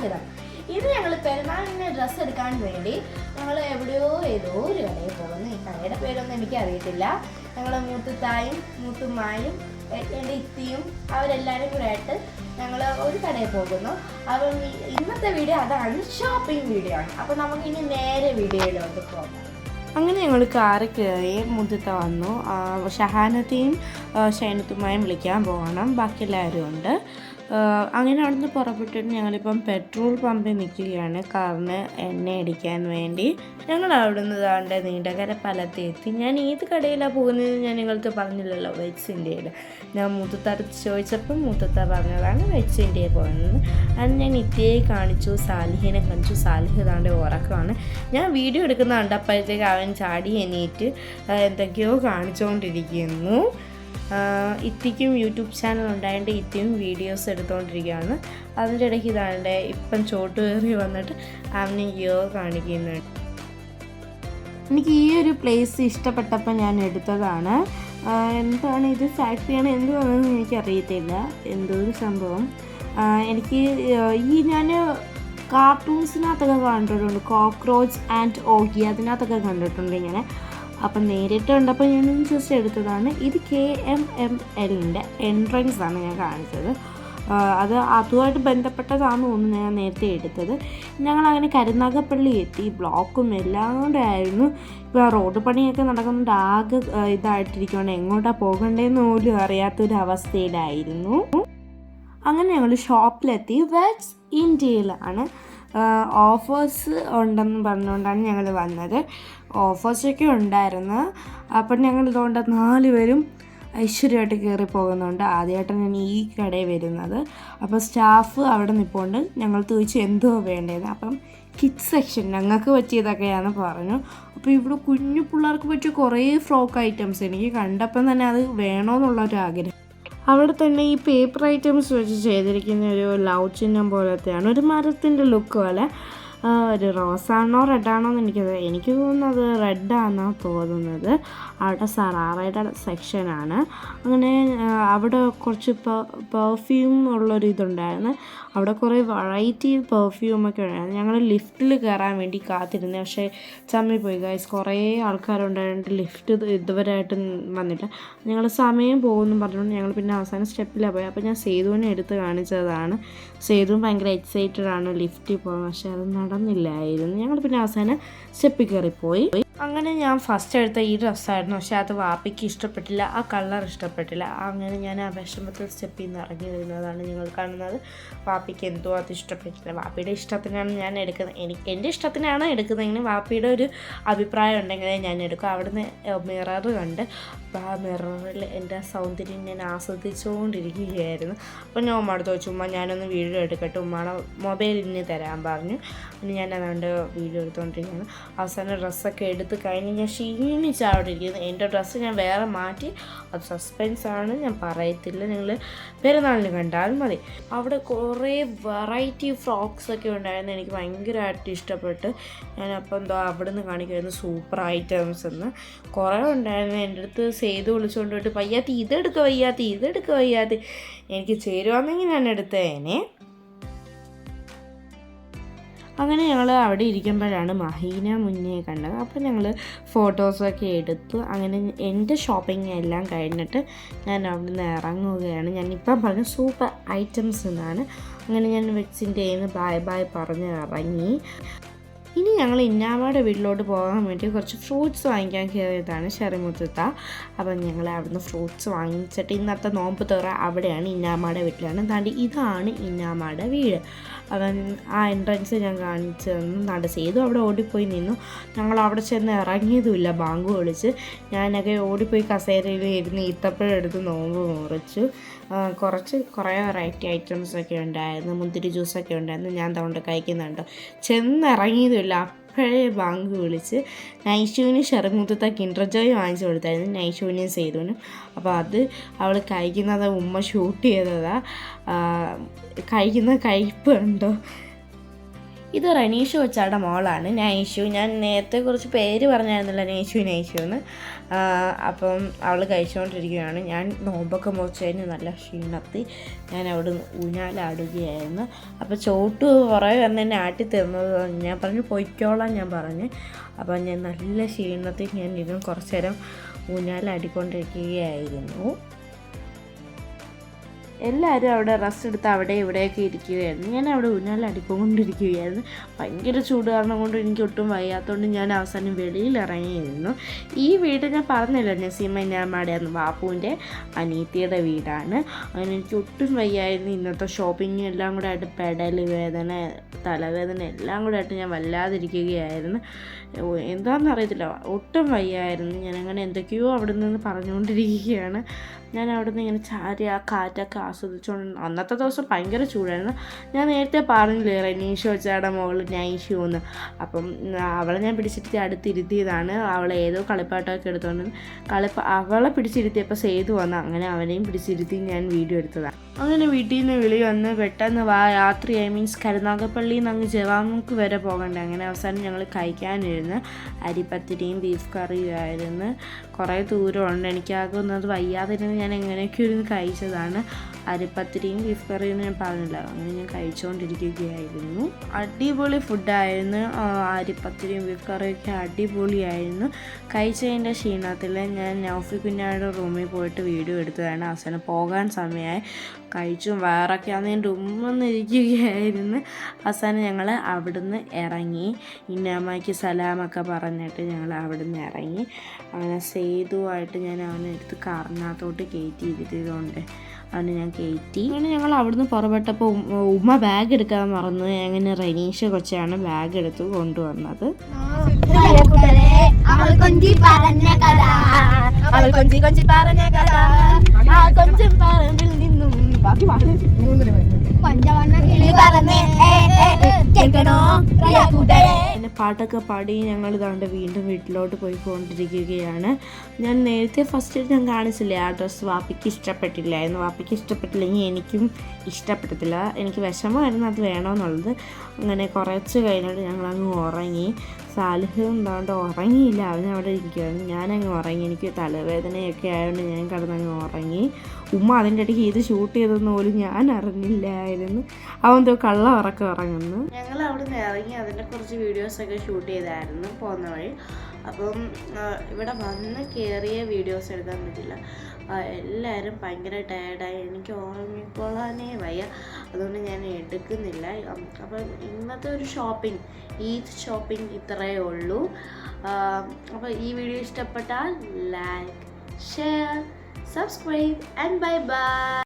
സ്വാഗതം. ഇത് ഞങ്ങൾ പെരുന്നാളിന് ഡ്രസ്സ് എടുക്കാൻ വേണ്ടി ഞങ്ങൾ എവിടെയോ ഏതോ ഒരു കടയിൽ പോകുന്നു. ഈ കടയുടെ പേരൊന്നും എനിക്കറിയത്തില്ല. ഞങ്ങൾ മൂത്തുത്തായും മൂത്തുമ്മായും എന്റെ ഇത്തിയും അവരെല്ലാവരും കൂടെ ആയിട്ട് ഞങ്ങൾ ഒരു കടയിൽ പോകുന്നു. അപ്പം ഇന്നത്തെ വീഡിയോ അതാണ് ഷോപ്പിംഗ് വീഡിയോ ആണ്. അപ്പോൾ നമുക്ക് ഇനി നേരെ വീഡിയോയിലോട്ട് പോകാം. അങ്ങനെ ഞങ്ങൾ കാറ് കയറി മുതിർത്ത വന്നു. ഷഹാനത്തെയും ഷൈനത്തുമായും വിളിക്കാൻ പോകണം. ബാക്കി എല്ലാവരും ഉണ്ട്. അങ്ങനെ അവിടുന്ന് പുറപ്പെട്ടിട്ട് ഞങ്ങളിപ്പം പെട്രോൾ പമ്പിൽ നിൽക്കുകയാണ്. കാറിന് എണ്ണ അടിക്കാൻ വേണ്ടി. ഞങ്ങൾ അവിടുന്ന് താണ്ട് നീണ്ടകര എത്തി. ഞാൻ ഏത് കടയിലാണ് പോകുന്നത് ഞാൻ നിങ്ങൾക്ക് പറഞ്ഞില്ലല്ലോ വെറ്റ്സ് ഇന്ത്യയിൽ. ഞാൻ മൂത്തത്തടുത്ത് ചോദിച്ചപ്പം മൂത്തത്ത പറഞ്ഞതാണ് വെറ്റ്സ് ഇന്ത്യയിൽ പോകുന്നത്. അത് ഞാൻ ഇത്തിയെ കാണിച്ചു സാലിഹിനെ കാണിച്ചു. സാലിഹ് താണ്ട് ഉറക്കമാണ്. ഞാൻ വീഡിയോ എടുക്കുന്ന കണ്ടപ്പോഴത്തേക്ക് അവൻ ചാടി എണീറ്റ് എന്തൊക്കെയോ കാണിച്ചുകൊണ്ടിരിക്കുന്നു ഇത്തിക്കും യൂട്യൂബ് ചാനൽ ഉണ്ടായതുകൊണ്ട് ഇത്തിയും വീഡിയോസ് എടുത്തുകൊണ്ടിരിക്കുകയാണ് അതിന്റെ ഇടയ്ക്ക് ഇതാണ്ട് ഇപ്പം ചോട്ട് കയറി വന്നിട്ട് അവനെയോ കാണിക്കുന്നുണ്ട് എനിക്ക് ഈ ഒരു പ്ലേസ് ഇഷ്ടപ്പെട്ടപ്പോൾ ഞാൻ എടുത്തതാണ്. എന്താണ് ഇത്? ഫാക്ടറിയാണ് എന്തുവാണെന്ന് എനിക്കറിയത്തില്ല. എന്തോ ഒരു സംഭവം. എനിക്ക് ഈ ഞാൻ കാർട്ടൂൺസിനകത്തൊക്കെ കണ്ടിട്ടുണ്ട്. കോക്രോച്ച് ആൻഡ് ഓഗി അതിനകത്തൊക്കെ കണ്ടിട്ടുണ്ട് ഇങ്ങനെ. അപ്പം നേരിട്ട് കണ്ടപ്പോൾ ഞാൻ ജസ്റ്റ് എടുത്തതാണ്. ഇത് കെ എം എം എല്ലിന്റെ എൻട്രൻസ് ആണ് ഞാൻ കാണിച്ചത്. അത് അതുമായിട്ട് ബന്ധപ്പെട്ടതാണെന്ന് തോന്നുന്നു ഞാൻ നേരത്തെ എടുത്തത്. ഞങ്ങൾ അങ്ങനെ കരുനാഗപ്പള്ളി എത്തി. ബ്ലോക്കും എല്ലാം കൂടെ ആയിരുന്നു. ഇപ്പോൾ റോഡ് പണിയൊക്കെ നടക്കുന്നുണ്ട്. ആകെ ഇതായിട്ടിരിക്കുകയാണ് എങ്ങോട്ടാണ് പോകണ്ടേന്ന് പോലും അറിയാത്തൊരവസ്ഥയിലായിരുന്നു. അങ്ങനെ ഞങ്ങൾ ഷോപ്പിലെത്തി വെറ്റ്സ് ഇന്ത്യയിലാണ് ഓഫേഴ്സ് ഉണ്ടെന്ന് പറഞ്ഞുകൊണ്ടാണ് ഞങ്ങൾ വന്നത്. ഓഫേഴ്സൊക്കെ ഉണ്ടായിരുന്നു. അപ്പം ഞങ്ങൾ ഇതുകൊണ്ട് നാല് പേരും ഐശ്വര്യമായിട്ട് കയറി പോകുന്നുണ്ട്. ആദ്യമായിട്ടാണ് ഞാൻ ഈ കടയിൽ വരുന്നത്. അപ്പോൾ സ്റ്റാഫ് അവിടെ നിൽപ്പോണ്ട് ഞങ്ങൾ ചോദിച്ചു എന്തോ വേണ്ടത് അപ്പം കിഡ്സ് സെക്ഷൻ ഞങ്ങൾക്ക് പറ്റിയതൊക്കെയാണ് പറഞ്ഞു. അപ്പോൾ ഇവിടെ കുഞ്ഞു പിള്ളേർക്ക് പറ്റിയ കുറേ ഫ്രോക്ക് ഐറ്റംസ് എനിക്ക് കണ്ടപ്പം തന്നെ അത് വേണമെന്നുള്ളൊരു ആഗ്രഹം അവിടെ തന്നെ ഈ പേപ്പർ ഐറ്റംസ് വെച്ച് ചെയ്തിരിക്കുന്ന ഒരു ലവ് ചിഹ്നം പോലത്തെയാണ്. ഒരു മരത്തിന്റെ ലുക്ക് പോലെ. ഒരു റോസാണോ റെഡാണോ എന്ന് എനിക്കത് എനിക്ക് തോന്നുന്നത് റെഡാണെന്നാണ് തോന്നുന്നത്. അവിടെ സറാറയുടെ സെക്ഷനാണ്. അങ്ങനെ അവിടെ കുറച്ച് പെർഫ്യൂം ഉള്ളൊരു ഇതുണ്ടായിരുന്നു. അവിടെ കുറേ വെറൈറ്റി പെർഫ്യൂമൊക്കെ ഉണ്ടായിരുന്നു. ഞങ്ങൾ ലിഫ്റ്റിൽ കയറാൻ വേണ്ടി കാത്തിരുന്നു. പക്ഷേ ചമ്മി പോയി ഗൈസ് കുറേ ആൾക്കാരുണ്ടായിട്ട് ലിഫ്റ്റ് ഇതുവരെയായിട്ട് ഇതുവരെ ആയിട്ട് വന്നില്ല. ഞങ്ങൾ സമയം പോകുമെന്ന് പറഞ്ഞുകൊണ്ട് ഞങ്ങൾ പിന്നെ അവസാനം സ്റ്റെപ്പിലാണ് പോയി. അപ്പോൾ ഞാൻ സേതുവിനെ എടുത്ത് കാണിച്ചതാണ്. സേതുവും ഭയങ്കര എക്സൈറ്റഡ് ആണ് ലിഫ്റ്റിൽ പോകാൻ. പക്ഷേ അത് നടന്നില്ലായിരുന്നു ഞങ്ങൾ പിന്നെ അവസാനം സ്റ്റെപ്പിൽ കയറിപ്പോയി. അങ്ങനെ ഞാൻ ഫസ്റ്റ് എടുത്ത ഈ ഡ്രസ്സായിരുന്നു പക്ഷേ അത് വാപ്പിക്ക് ഇഷ്ടപ്പെട്ടില്ല. ആ കളർ ഇഷ്ടപ്പെട്ടില്ല. അങ്ങനെ ഞാൻ ആ വിഷമത്തിൽ സ്റ്റെപ്പിൽ നിന്ന് ഇറങ്ങി വരുന്നതാണ് നിങ്ങൾ കാണുന്നത്. വാപ്പിക്ക് എന്തോ അത് ഇഷ്ടപ്പെട്ടില്ല. വാപ്പിയുടെ ഇഷ്ടത്തിനാണ് ഞാൻ എടുക്കുന്നത്. എനിക്ക് എന്റെ ഇഷ്ടത്തിനാണ് എടുക്കുന്നതെങ്കിലും വാപ്പിയുടെ ഒരു അഭിപ്രായം ഉണ്ടെങ്കിലേ ഞാൻ എടുക്കും. അവിടുന്ന് മിറർ കണ്ട് അപ്പോൾ ആ മിററിൽ എന്റെ സൗന്ദര്യം ഞാൻ ആസ്വദിച്ചുകൊണ്ടിരിക്കുകയായിരുന്നു. അപ്പോൾ ഞാൻ ഉമ്മ വെച്ചു ഉമ്മ ഞാനൊന്ന് വീഡിയോ എടുക്കട്ടെ? ഉമ്മയുടെ മൊബൈലിന് തരാൻ പറഞ്ഞു. പിന്നെ ഞാൻ അതുകൊണ്ട് വീഡിയോ എടുത്തുകൊണ്ടിരിക്കുകയാണ് അവസാനം ഡ്രസ്സൊക്കെ എടുത്ത് കഴിഞ്ഞ് ഞാൻ ക്ഷീണിച്ച് അവിടെ ഇരിക്കുന്നു. എന്റെ ഡ്രസ്സ് ഞാൻ വേറെ മാറ്റി. അത് സസ്പെൻസ് ആണ്. ഞാൻ പറയത്തില്ല. നിങ്ങൾ പെരുന്നാളിന് കണ്ടാൽ മതി. അവിടെ കുറേ വെറൈറ്റി ഫ്രോക്സ് ഒക്കെ ഉണ്ടായിരുന്നു. എനിക്ക് ഭയങ്കരമായിട്ട് ഇഷ്ടപ്പെട്ട്. ഞാൻ അപ്പോൾ എന്തോ അവിടെ നിന്ന് കാണിക്കുമായിരുന്നു സൂപ്പർ ഐറ്റംസ് എന്ന്. കുറേ ഉണ്ടായിരുന്നു. എന്റെ അടുത്ത് ചെയ്ത് വിളിച്ചുകൊണ്ട് പോയിട്ട് വയ്യാത്ത ഇതെടുക്ക വയ്യാത്ത ഇതെടുക്ക വയ്യാത്ത. എനിക്ക് ചേരുവാണെങ്കിൽ ഞാൻ എടുത്തേനെ. അങ്ങനെ ഞങ്ങൾ അവിടെ ഇരിക്കുമ്പോഴാണ് മഹീന മുന്നേ കണ്ടത്. അപ്പോൾ ഞങ്ങൾ ഫോട്ടോസൊക്കെ എടുത്തു. അങ്ങനെ എന്റെ ഷോപ്പിംഗ് എല്ലാം കഴിഞ്ഞിട്ട് ഞാൻ അവിടെ നിന്ന് ഇറങ്ങുകയാണ്. ഞാനിപ്പം പറഞ്ഞ സൂപ്പർ ഐറ്റംസ് എന്നാണ്. അങ്ങനെ ഞാൻ വെച്ചിന്റെ ബായ് ബായ് പറഞ്ഞ് ഇറങ്ങി. ഇനി ഞങ്ങൾ ഇന്നാമയുടെ വീട്ടിലോട്ട് പോകാൻ വേണ്ടി കുറച്ച് ഫ്രൂട്ട്സ് വാങ്ങിക്കാൻ കയറിയതാണ് ഷെറിമുത്തത്ത അപ്പം ഞങ്ങൾ അവിടുന്ന് ഫ്രൂട്ട്സ് വാങ്ങിച്ചിട്ട് ഇന്നത്തെ നോമ്പ് തുറ അവിടെയാണ് ഇന്നാമയുടെ വീട്ടിലാണ്. താണ്ടി ഇതാണ് ഇന്നാമയുടെ വീട്. അവൻ ആ എൻട്രൻസ് ഞാൻ കാണിച്ചു തന്നു. നട ചെയ്തു അവിടെ ഓടിപ്പോയി നിന്നു. ഞങ്ങൾ അവിടെ ചെന്ന് ഇറങ്ങിയതുമില്ല. ബാങ്ക് വിളിച്ച് ഞാനൊക്കെ ഓടിപ്പോയി കസേരയിൽ ഇരുന്ന് ഈത്തപ്പഴം എടുത്ത് നോമ്പ് മുറിച്ചു. കുറച്ച് കുറേ വെറൈറ്റി ഐറ്റംസ് ഒക്കെ ഉണ്ടായിരുന്നു. മുന്തിരി ജ്യൂസൊക്കെ ഉണ്ടായിരുന്നു. ഞാൻ അതുകൊണ്ട് കഴിക്കുന്നുണ്ട്. ചെന്നിറങ്ങിയതുമില്ല അപ്പോഴേ ബാങ്ക് വിളിച്ച് നൈഷുവിന് ഷെറുമുത്തത്തെ കിൻഡർ ജോയ് വാങ്ങിച്ചു കൊടുത്തായിരുന്നു. നൈഷുവിനും സെയ്തുവിനും അപ്പോൾ അത് അവൾ കഴിക്കുന്നത് ഉമ്മ ഷൂട്ട് ചെയ്തതാ. ആ, കഴിക്കുന്ന കഴിപ്പ് ഉണ്ടോ ഇത് റനീഷു കൊച്ചാടെ മോളാണ് നൈഷു. ഞാൻ നേരത്തെ കുറച്ച് പേര് പറഞ്ഞായിരുന്നില്ല നൈഷു നൈഷു എന്ന്. അപ്പം അവൾ കഴിച്ചുകൊണ്ടിരിക്കുകയാണ് ഞാൻ നോമ്പൊക്കെ മുറിച്ചതിന് നല്ല ക്ഷീണത്തി ഞാൻ അവിടെ ഊഞ്ഞാലാടുകയായിരുന്നു. അപ്പോൾ ചോട്ട് കുറേ വന്ന് എന്നെ ആട്ടി തരുന്നത് ഞാൻ പറഞ്ഞു പൊയ്ക്കോളാം ഞാൻ പറഞ്ഞ്. അപ്പം ഞാൻ നല്ല ക്ഷീണത്തിൽ ഞാൻ ഇരുന്ന് കുറച്ച് നേരം ഊഞ്ഞാലാടിക്കൊണ്ടിരിക്കുകയായിരുന്നു. എല്ലാവരും അവിടെ റെസ്റ്റ് എടുത്ത് അവിടെ ഇവിടെയൊക്കെ ഇരിക്കുകയായിരുന്നു. ഞാൻ അവിടെ ഊഞ്ഞാലടിക്കൊണ്ടിരിക്കുകയായിരുന്നു ഭയങ്കര ചൂട് കാരണം കൊണ്ട് എനിക്ക് ഒട്ടും വയ്യാത്തതുകൊണ്ട് ഞാൻ അവസാനം വെളിയിൽ ഇറങ്ങിയിരുന്നു. ഈ വീട് ഞാൻ പറഞ്ഞല്ലോ നസീമ ഞാമാടെയായിരുന്നു ബാപ്പുവിന്റെ അനീത്തിയുടെ വീടാണ്. അങ്ങനെ എനിക്ക് ഒട്ടും വയ്യായിരുന്നു. ഇന്നത്തെ ഷോപ്പിംഗ് എല്ലാം കൂടെ ആയിട്ട് പെടൽ വേദന തലവേദന എല്ലാം കൂടെ ആയിട്ട് ഞാൻ വല്ലാതിരിക്കുകയായിരുന്നു. എന്താണെന്നറിയത്തില്ല ഒട്ടും വയ്യായിരുന്നു. ഞാനങ്ങനെ എന്തൊക്കെയോ അവിടെ നിന്ന് പറഞ്ഞുകൊണ്ടിരിക്കുകയാണ്. ഞാൻ അവിടെ നിന്ന് ഇങ്ങനെ ചാരി ആ കാറ്റൊക്കെ ആസ്വദിച്ചുകൊണ്ട് അന്നത്തെ ദിവസം ഭയങ്കര ചൂടായിരുന്നു. ഞാൻ നേരത്തെ പറഞ്ഞില്ലേ റെനീഷ് വെച്ചാടെ മോൾ നൈഷു എന്ന്. അപ്പം അവളെ ഞാൻ പിടിച്ചിട്ട് അടുത്തിരുത്തിയതാണ്. അവളെ ഏതോ കളിപ്പാട്ടമൊക്കെ എടുത്തുകൊണ്ട് കളിപ്പ അവളെ പിടിച്ചിരുത്തിയപ്പോൾ സേതു വന്ന് അങ്ങനെ അവനെയും പിടിച്ചിരുത്തി ഞാൻ വീഡിയോ എടുത്തതാണ് അങ്ങനെ വീട്ടിൽ നിന്ന് വിളി വന്ന് പെട്ടെന്ന് വാ രാത്രി ഐ മീൻസ് കരുനാഗപ്പള്ളിയിൽ നിന്ന് അങ്ങ് ജവാമുക്ക് വരെ പോകണ്ടേ. അങ്ങനെ അവസാനം ഞങ്ങൾ കഴിക്കാനിരുന്ന് അരിപ്പത്തിരിയും ബീഫ് കറിയും ആയിരുന്നു. കുറേ ദൂരമുണ്ട്. എനിക്കാകുന്നത് വയ്യാതിരുന്ന് ഞാൻ എങ്ങനെയൊക്കെ ഇരുന്ന് കഴിച്ചതാണ്. അരിപ്പത്തിരിയും ബീഫ് കറിയും ഞാൻ പറഞ്ഞില്ല. അങ്ങനെ ഞാൻ കഴിച്ചുകൊണ്ടിരിക്കുകയായിരുന്നു അടിപൊളി ഫുഡായിരുന്നു അരിപ്പത്തിരിയും ബീഫ് കറിയൊക്കെ അടിപൊളിയായിരുന്നു. കഴിച്ചതിന്റെ ക്ഷീണത്തിൽ ഞാൻ നൗഫി കുഞ്ഞായുടെ റൂമിൽ പോയിട്ട് വീഡിയോ എടുത്തതാണ്. അവസാനം പോകാൻ സമയമായി. കഴിച്ചും. വയറൊക്കെ ആണ് എന്റെ ഉമ്മെന്നിരിക്കുകയായിരുന്നു അവസാനം ഞങ്ങൾ അവിടുന്ന് ഇറങ്ങി. ഇന്നാമ്മയ്ക്ക് സലാമൊക്കെ പറഞ്ഞിട്ട് ഞങ്ങൾ അവിടുന്ന് ഇറങ്ങി. അങ്ങനെ സേതുവായിട്ട് ഞാൻ അവനെ എടുത്ത് കാറിനകത്തോട്ട് കയറ്റി ഇരുത്തിയതുകൊണ്ട് അവനെ ഞാൻ കയറ്റി. അങ്ങനെ ഞങ്ങൾ അവിടുന്ന് പുറപ്പെട്ടപ്പോൾ ഉമ്മ- ഉമ്മ ബാഗ് എടുക്കാൻ മറന്നു അങ്ങനെ റനീഷ കൊച്ചാണ് ബാഗ് എടുത്ത് കൊണ്ടുവന്നത്. പഞ്ചവർണ കിളി പറഞ്ഞേ കേൾക്കണോ? പിന്നെ പാട്ടൊക്കെ പാടി ഞങ്ങൾ ഇതാണ്ട് വീണ്ടും വീട്ടിലോട്ട് പോയിക്കൊണ്ടിരിക്കുകയാണ്. ഞാൻ നേരത്തെ ഫസ്റ്റ് ഞാൻ കാണിച്ചില്ലേ ആ ഡ്രസ്സ് വാപ്പിക്ക് ഇഷ്ടപ്പെട്ടില്ലായിരുന്നു വാപ്പിക്ക് ഇഷ്ടപ്പെട്ടില്ലെങ്കിൽ എനിക്കും ഇഷ്ടപ്പെടത്തില്ല. എനിക്ക് വിഷമമായിരുന്നു അത് വേണമെന്നുള്ളത് അങ്ങനെ കുറച്ച് കഴിഞ്ഞിട്ട് ഞങ്ങളങ്ങ് ഉറങ്ങി. സാലിഹ് എന്താണ്ട് ഉറങ്ങിയില്ല. അവൻ അവിടെ ഇരിക്കുകയായിരുന്നു ഞാനങ്ങ് ഉറങ്ങി. എനിക്ക് തലവേദനയൊക്കെ ആയതുകൊണ്ട് ഞാൻ കിടന്നങ്ങ് ഉറങ്ങി. ഉമ്മ അതിന്റെ ഇടയ്ക്ക് ഇത് ഷൂട്ട് ചെയ്തെന്ന് പോലും ഞാൻ അറിഞ്ഞില്ലായിരുന്നു. അവൻ എന്തോ കള്ള ഉറക്കം ഉറങ്ങുന്നു ഞങ്ങൾ അവിടെ നിന്ന് ഇറങ്ങി അതിന്റെ കുറച്ച് വീഡിയോസൊക്കെ ഷൂട്ട് ചെയ്തായിരുന്നു. പോകുന്ന വഴി. അപ്പം ഇവിടെ വന്ന് കയറിയ വീഡിയോസ് എടുക്കാൻ പറ്റില്ല. എല്ലാവരും ഭയങ്കര ടയർഡായി എനിക്ക് ഉറങ്ങിക്കൊള്ളാനേ വയ്യ. അതുകൊണ്ട് ഞാൻ എടുക്കുന്നില്ല. അപ്പം ഇന്നത്തെ ഒരു ഷോപ്പിംഗ് ഈ ഷോപ്പിംഗ് ഇത്രയേ ഉള്ളൂ. അപ്പോൾ ഈ വീഡിയോ ഇഷ്ടപ്പെട്ടാൽ like share subscribe and bye bye